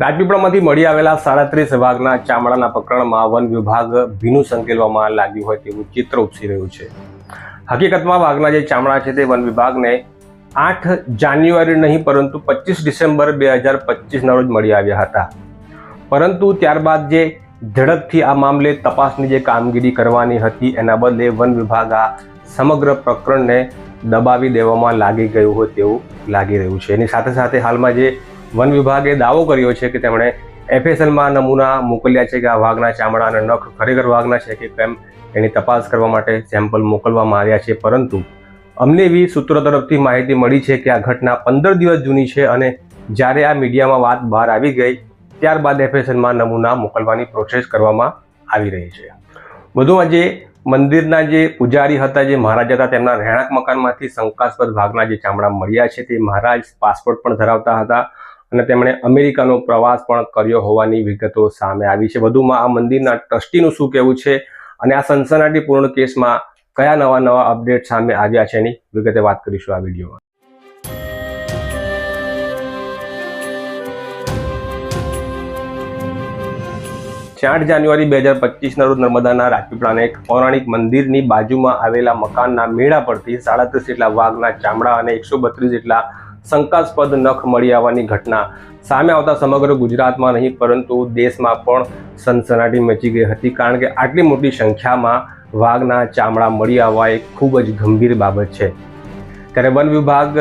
રાજપીપળામાંથી મળી આવેલા સાડત્રીસ વાઘના ચામડાના પ્રકરણમાં વન વિભાગ ભીનું સંકેલવામાં લાગ્યું હોય તેવું ચિત્ર ઉપસી રહ્યું છે. હકીકતમાં વાઘના જે ચામડા છે તે વન વિભાગને આઠ જાન્યુઆરી નહીં, પરંતુ પચીસ ડિસેમ્બર બે હજાર પચીસના રોજ મળી આવ્યા હતા. પરંતુ ત્યારબાદ જે ઝડપથી આ મામલે તપાસની જે કામગીરી કરવાની હતી, એના બદલે વન વિભાગ આ સમગ્ર પ્રકરણને દબાવી દેવામાં લાગી ગયું હોય તેવું લાગી રહ્યું છે. એની સાથે સાથે હાલમાં જે વન વિભાગે દાવો કર્યો છે કે તેમણે એફએસએલમાં નમૂના મોકલ્યા છે કે આ વાઘના ચામડા અને નખ ખરેખર વાઘના છે કે કેમ એની તપાસ કરવા માટે સેમ્પલ મોકલવામાં આવ્યા છે. પરંતુ અમને એવી સૂત્રો તરફથી માહિતી મળી છે કે આ ઘટના પંદર દિવસ જૂની છે અને જ્યારે આ મીડિયામાં વાત બહાર આવી ગઈ, ત્યારબાદ એફએસએલમાં નમૂના મોકલવાની પ્રોસેસ કરવામાં આવી રહી છે. વધુમાં જે મંદિરના જે પૂજારી હતા, જે મહારાજ હતા, તેમના રહેણાંક મકાનમાંથી શંકાસ્પદ ભાગના જે ચામડા મળ્યા છે, તે મહારાજ પાસપોર્ટ પણ ધરાવતા હતા. અને તેમણે અમેરિકાનો પ્રવાસ પણ કર્યો હોવાની વિગતો સામે આવી છે. વધુમાં આ મંદિરના ટ્રસ્ટીનું શું કહેવું છે અને આ સનસનાટીપૂર્ણ કેસમાં કયા નવા નવા અપડેટ સામે આવ્યા છે એની વિગતે વાત કરીશું આ વિડીયોમાં. ચાર જાન્યુઆરી બે હજાર પચીસના રોજ નર્મદાના રાજપીપળાના એક પૌરાણિક મંદિરની બાજુમાં આવેલા મકાનના મેળા પરથી સાડત્રીસ જેટલા વાઘના ચામડા અને એકસો બત્રીસ જેટલા શંકાસ્પદ નખ મળી આવવાની ઘટના સામે આવતા સમગ્ર ગુજરાતમાં નહીં, પરંતુ દેશમાં પણ સનસનાટી મચી ગઈ હતી, કારણ કે આટલી મોટી સંખ્યામાં વાઘના ચામડા મળી આવવા એ ખૂબ જ ગંભીર બાબત છે. ત્યારે વન વિભાગ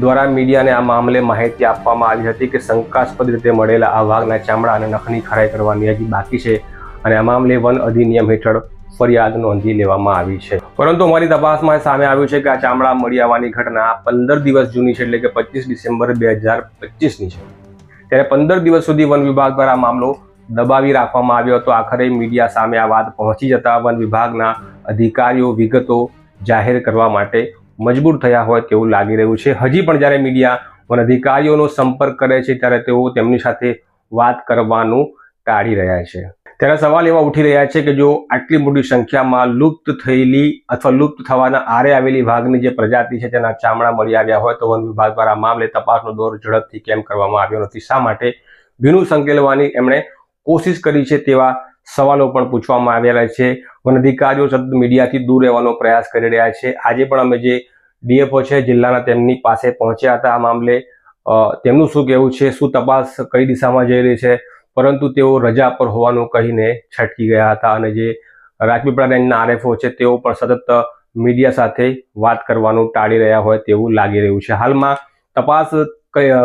દ્વારા મીડિયાને આ મામલે માહિતી આપવામાં આવી હતી કે શંકાસ્પદ રીતે મળેલા આ વાઘના ચામડા અને નખની ખરાઈ કરવાની હજી બાકી છે. અને આ મામલે વન અધિનિયમ હેઠળ ફરિયાદ નોંધી લેવામાં આવી છે. પરંતુ અમારી તપાસમાં સામે આવ્યું છે કે આ ચામડા મળી આવવાની ઘટના પંદર દિવસ જૂની છે એટલે કે પચીસ ડિસેમ્બર બે હજાર પચીસની છે. ત્યારે પંદર દિવસ સુધી વન વિભાગ દ્વારા મામલો દબાવી રાખવામાં આવ્યો હતો. આખરે મીડિયા સામે આ વાત પહોંચી જતા વન વિભાગના અધિકારીઓ વિગતો જાહેર કરવા માટે મજબૂર થયા હોય તેવું લાગી રહ્યું છે. હજી પણ જ્યારે મીડિયા વન અધિકારીઓનો સંપર્ક કરે છે ત્યારે તેઓ તેમની સાથે વાત કરવાનું ટાળી રહ્યા છે. ત્યારે સવાલ એવા ઉઠી રહ્યા છે કે જો આટલી મોટી સંખ્યામાં લુપ્ત થયેલી અથવા લુપ્ત થવાના આરે આવેલી વાઘની જે પ્રજાતિ છે તેના ચામડા મળી આવ્યા હોય તો વન વિભાગ દ્વારા મામલે તપાસનો દોર ઝડપથી કેમ કરવામાં આવ્યો નથી. શા માટે? ભીનું સંકેલવાની એમણે કોશિશ કરી છે તેવા સવાલો પણ પૂછવામાં આવેલા છે. વન અધિકારીઓ સતત મીડિયાથી દૂર રહેવાનો પ્રયાસ કરી રહ્યા છે. આજે પણ અમે જે ડીએફઓ છે જિલ્લાના તેમની પાસે પહોંચ્યા હતા. આ મામલે તેમનું શું કહેવું છે? શું તપાસ કઈ દિશામાં જઈ રહી છે? પરંતુ તેઓ રજા પર હોવાનું કહીને છટકી ગયા હતા અને જે રાજપીપળા રેન્જના આરએફઓ છે તેઓ પણ સતત મીડિયા સાથે વાત કરવાનું ટાળી રહ્યા હોય તેવું લાગી રહ્યું છે. હાલમાં તપાસ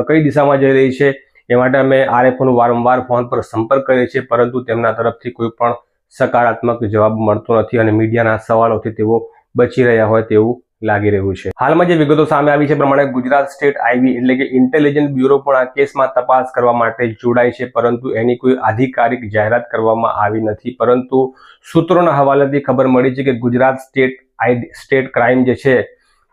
કઈ દિશામાં જઈ રહી છે એ માટે અમે આરએફઓનું વારંવાર ફોન પર સંપર્ક કરીએ છીએ, પરંતુ તેમના તરફથી કોઈ પણ સકારાત્મક જવાબ મળતો નથી અને મીડિયાના સવાલોથી તેઓ બચી રહ્યા હોય તેવું લાગી રહ્યું છે. હાલમાં જે વિગતો સામે આવી છે પ્રમાણે ગુજરાત સ્ટેટ આઈવી એટલે કે ઇન્ટેલિજન્સ બ્યુરો પણ આ કેસમાં તપાસ કરવા માટે જોડાય છે, પરંતુ એની કોઈ આધિકારિક જાહેરાત કરવામાં આવી નથી. પરંતુ સૂત્રોના હવાલેથી ખબર મળી છે કે Gujarat state I, state crime જે છે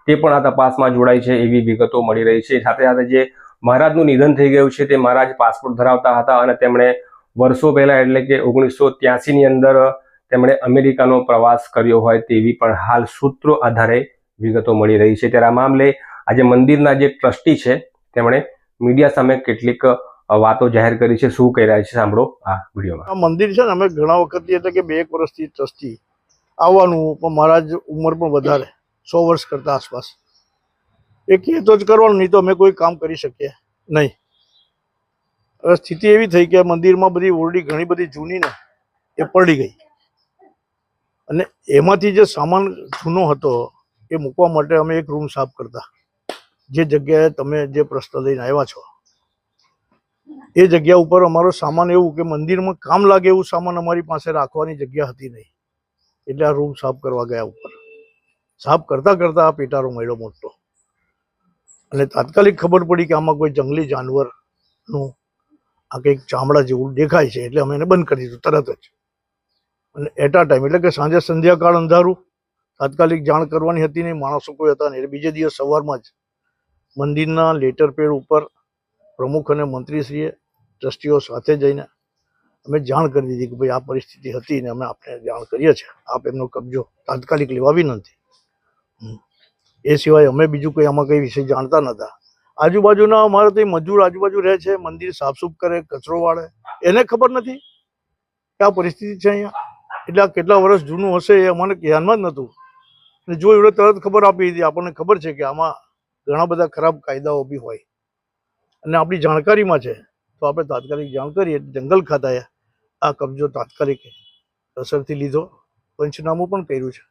તે પણ આ તપાસમાં જોડાય છે એવી વિગતો મળી રહી છે. સાથે સાથે જે મહારાજનું નિધન થઈ ગયું છે તે મહારાજ પાસપોર્ટ ધરાવતા હતા અને તેમણે વર્ષો પહેલા એટલે કે ઓગણીસો ત્યાસીની અંદર તેમણે અમેરિકાનો પ્રવાસ કર્યો હોય તેવી પણ હાલ સૂત્રો આધારે વિગતો મળી રહી છે. ત્યારે આ મામલે આજે મંદિરના જે ટ્રસ્ટી છે, તેમણે મીડિયા સામે કેટલીક વાતો જાહેર કરી છે. શું કહી રહ્યા છે, સાંભળો આ વિડીયોમાં. આ મંદિર છે ને, અમે ઘણા વખતથી એટલે કે બે એક વર્ષથી ટ્રસ્ટી આવવાનું, પણ મહારાજ ઉંમર પણ વધારે, સો વર્ષ કરતા આસપાસ. એ કહે તો જ કરવાનું, નહીં તો અમે કોઈ કામ કરી શકીએ નહીં. હવે સ્થિતિ એવી થઈ કે મંદિરમાં બધી ઓરડી ઘણી બધી જૂની ને, એ પડી ગઈ. અને એમાંથી જે સામાન જૂનો હતો એ મૂકવા માટે અમે એક રૂમ સાફ કરતા. જે જગ્યાએ તમે જે પ્રશ્ન લઈને આવ્યા છો. એ જગ્યા ઉપર અમારો સામાન એવું કે મંદિરમાં કામ લાગે એવું સામાન અમારી પાસે રાખવાની જગ્યા હતી નહીં. એટલે આ રૂમ સાફ કરવા ગયા ઉપર. સાફ કરતા કરતા આ પેટારો મળ્યો મોટો. અને તાત્કાલિક ખબર પડી કે આમાં કોઈ જંગલી જાનવરનું આ કંઈક ચામડા જેવું દેખાય છે, એટલે અમે એને બંધ કરી દીધું તરત જ. અને એટ આ ટાઈમ એટલે કે સાંજે સંધ્યાકાળ અંધારું તાત્કાલિક જાણ કરવાની હતી નહીં. માણસો કોઈ હતા નહીં. બીજે દિવસ સવારમાં જ મંદિરના લેટર પેડ ઉપર પ્રમુખ અને મંત્રીશ્રીએ ટ્રસ્ટીઓ સાથે જઈને અમે જાણ કરી દીધી કે ભાઈ આ પરિસ્થિતિ હતી ને અમે આપને જાણ કરીએ છીએ. આપ એમનો કબજો તાત્કાલિક લેવા વિનંતી. એ સિવાય અમે બીજું કંઈ આમાં કંઈ વિશે જાણતા નહોતા. આજુબાજુના અમારે તો મજૂર આજુબાજુ રહે છે. મંદિર સાફસૂફ કરે, કચરો વાળે. એને ખબર નથી કે આ પરિસ્થિતિ છે અહીંયા? એટલે કેટલા વર્ષ જૂનું હશે એ અમને ધ્યાનમાં જ નહોતું. અને જો એવડે તરત ખબર આપી હતી આપણને ખબર છે કે આમાં ઘણા બધા ખરાબ કાયદાઓ બી હોય. અને આપણી જાણકારીમાં છે તો આપણે તાત્કાલિક જાણ કરીએ જંગલ ખાતાએ આ કબજો તાત્કાલિક અસરથી લીધો. પંચનામું પણ કર્યું છે.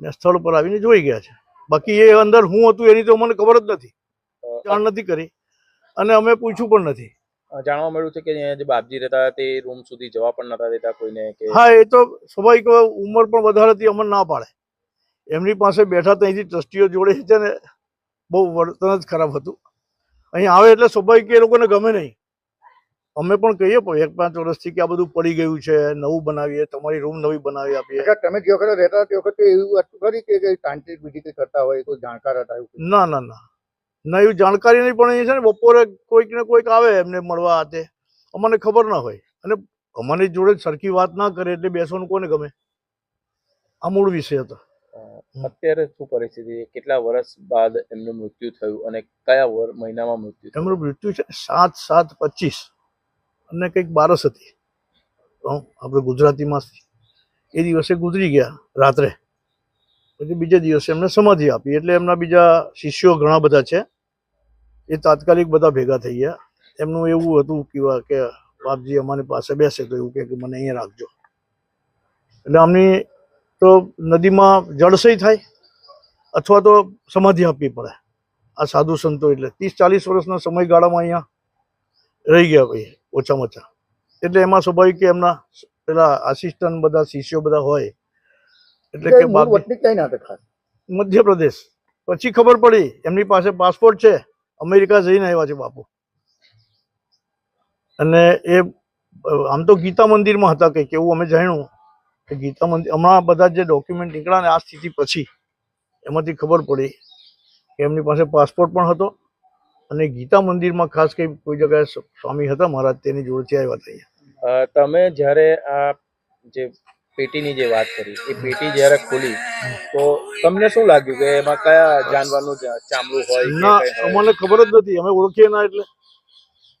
ને સ્થળ પર આવીને જોઈ ગયા છે. બાકી એ અંદર હું હતું એની તો મને ખબર જ નથી. જાણ નથી કરી. અને અમે પૂછ્યું પણ નથી. જાણવા મળ્યું છે કે અહીંયા જે બાપજી રહેતા હતા તે રૂમ સુધી જવા પણ નતા દેતા કોઈને કે હા એ તો સ્વાભાવિક ઉંમર પણ વધારે હતી અમને ના પાડે. એમની પાસે બેઠા ત્યાંથી ટ્રસ્ટીઓ જોડે છે ને બહુ વર્તન જ ખરાબ હતું. અહીં આવે એટલે સ્વાભાવિક એ લોકોને ગમે નહીં. અમે પણ કહીએ પણ એક પાંચ વર્ષથી કે આ બધું પડી ગયું છે નવું બનાવીએ તમારી રૂમ નવી બનાવી આપીએ. તમે જે વખતે રહેતા તે વખતે એવું હતું ખરી કે તાંત્રિક બીજી કંઈ કરતા હોય કોઈ જાણકાર હતા એવું ના ના ના. ના એવું જાણકારી નહીં પણ એ છે ને બપોરે કોઈક ને કોઈક આવે એમને મળવા હાથે. અમને ખબર ના હોય. અને અમારી જોડે સરખી વાત ના કરે એટલે બેસવાનું કોને ગમે? આ મૂળ વિષય હતો. અત્યારે શું પરિસ્થિતિ? કેટલા વર્ષ બાદ એમનું મૃત્યુ થયું અને કયા વર, મહિનામાં મૃત્યુ એમનું મૃત્યુ છે સાત સાત પચીસ અને કંઈક બારસ હતી. આપણે ગુજરાતીમાં એ દિવસે ગુજરી ગયા રાત્રે. પછી બીજે દિવસે એમને સમાધિ આપી. એટલે એમના બીજા શિષ્યો ઘણા બધા છે. એ તાત્કાલિક બધા ભેગા થઈ ગયા. એમનું એવું હતું કે વા- કે બાપજી અમારી પાસે બેસે તો એવું કે મને અહીંયા રાખજો. એટલે આમની તો નદીમાં જળસય થાય અથવા તો સમાધિ આપવી પડે. આ સાધુ સંતો એટલે ત્રીસ ચાલીસ વર્ષના સમયગાળામાં અહીંયા રહી ગયા ભાઈ ઓછામાં ઓછા. એટલે એમાં સ્વાભાવિક કે એમના પેલા આસિસ્ટન્ટ બધા શિષ્યો બધા હોય. એટલે કે મધ્યપ્રદેશ. પછી ખબર પડી એમની પાસે પાસપોર્ટ છે. અમેરિકા જઈને આવ્યા છે બાપુ. અને એ આમ તો ગીતા મંદિરમાં હતા કંઈક એવું અમે જાણ્યું. કે ગીતા મંદિર હમણાં બધા જે ડોક્યુમેન્ટ નીકળ્યા ને આ સ્થિતિ પછી એમાંથી ખબર પડી કે એમની પાસે પાસપોર્ટ પણ હતો અને ગીતા મંદિરમાં ખાસ કંઈ કોઈ જગ્યાએ સ્વામી હતા મહારાજ તેની જોડેથી આવ્યા હતા અહીંયા. તમે જ્યારે આ જે પેટીની જે વાત કરી એ પેટી જ્યારે ખોલી તો તમને શું લાગ્યું કે એમાં કયા જાનવરનું ચામડું હોય ના અમને ખબર જ નથી અમે ઓળખીએ ના એટલે.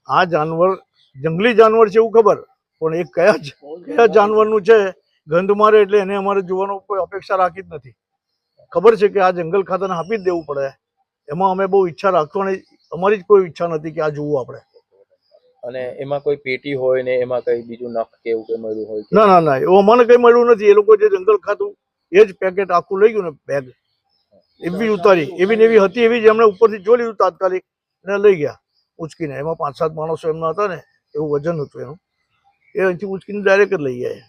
આ જાનવર જંગલી જાનવર છે એવું ખબર પણ એ કયા કયા જાનવરનું છે? ગંધ મારે એટલે એને અમારે જોવાનો કોઈ અપેક્ષા રાખી જ નથી. ખબર છે કે આ જંગલ ખાતાને આપી જ દેવું પડે. એમાં અમે બહુ ઈચ્છા રાખવાની અમારી જ કોઈ ઈચ્છા નથી કે આ જોવું આપણે. અને એમાં કોઈ પેટી હોય ને એમાં કઈ બીજું નખ કે એવું કઈ મળ્યું હોય ના ના ના એવું અમને કઈ મળ્યું નથી. એ લોકો જે જંગલ ખાતું એ જ પેકેટ આખું લઈ ગયું ને બેગ એવી ઉતારી એવી નેવી હતી એવી જ એમણે ઉપરથી જોઈ લીધું તાત્કાલિક ને લઈ ગયા ઉચકીને. એમાં પાંચ સાત માણસો એમના હતા ને એવું વજન હતું એનું. એ અહીંથી ઉચકીને ડાયરેક્ટ જ લઈ ગયા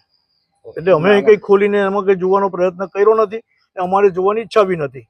એટલે અમે કઈ ખોલીને એમાં કંઈ જોવાનો પ્રયત્ન કર્યો નથી અમારે જોવાની ઈચ્છા બી નથી.